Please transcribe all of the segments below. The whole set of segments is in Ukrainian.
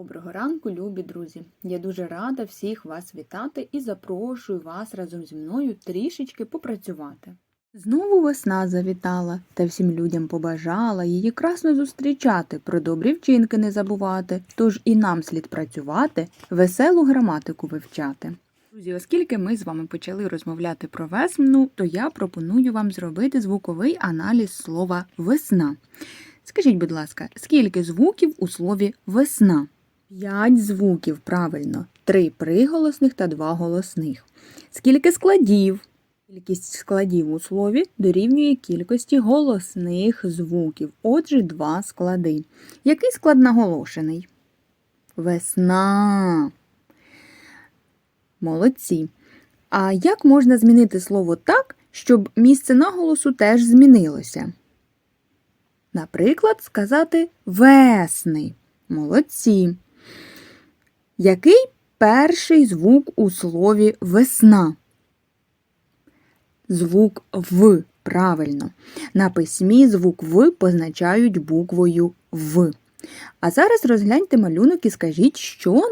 Доброго ранку, любі друзі! Я дуже рада всіх вас вітати і запрошую вас разом зі мною трішечки попрацювати. Знову весна завітала та всім людям побажала її красно зустрічати, про добрі вчинки не забувати, тож і нам слід працювати, веселу граматику вивчати. Друзі, оскільки ми з вами почали розмовляти про весну, то я пропоную вам зробити звуковий аналіз слова весна. Скажіть, будь ласка, скільки звуків у слові весна? П'ять звуків, правильно, три приголосних та два голосних. Скільки складів? Кількість складів у слові дорівнює кількості голосних звуків. Отже, два склади. Який склад наголошений? Весна. Молодці. А як можна змінити слово так, щоб місце наголосу теж змінилося? Наприклад, сказати весни. Молодці. Який перший звук у слові весна? Звук В. Правильно. На письмі звук В позначають буквою В. А зараз розгляньте малюнок і скажіть, що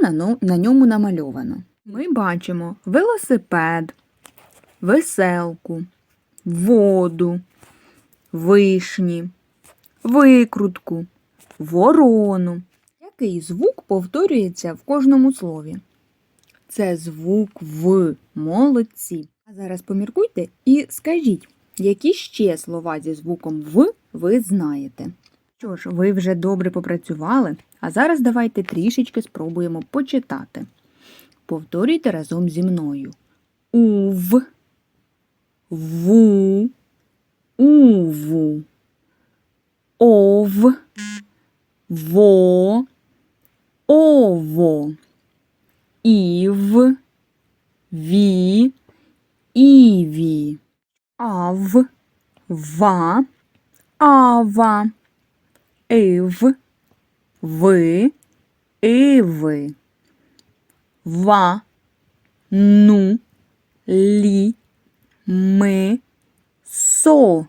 на ньому намальовано. Ми бачимо велосипед, веселку, воду, вишні, викрутку, ворону. Який звук повторюється в кожному слові? Це звук В. Молодці. А зараз поміркуйте і скажіть, які ще слова зі звуком В ви знаєте. Що ж, ви вже добре попрацювали, а зараз давайте трішечки спробуємо почитати. Повторюйте разом зі мною. Ув, ву, уву, ов, во, ово, ів, ві, іві, ав, ва, ава, ив, ви, іви, ва, ну, лі, ми, со,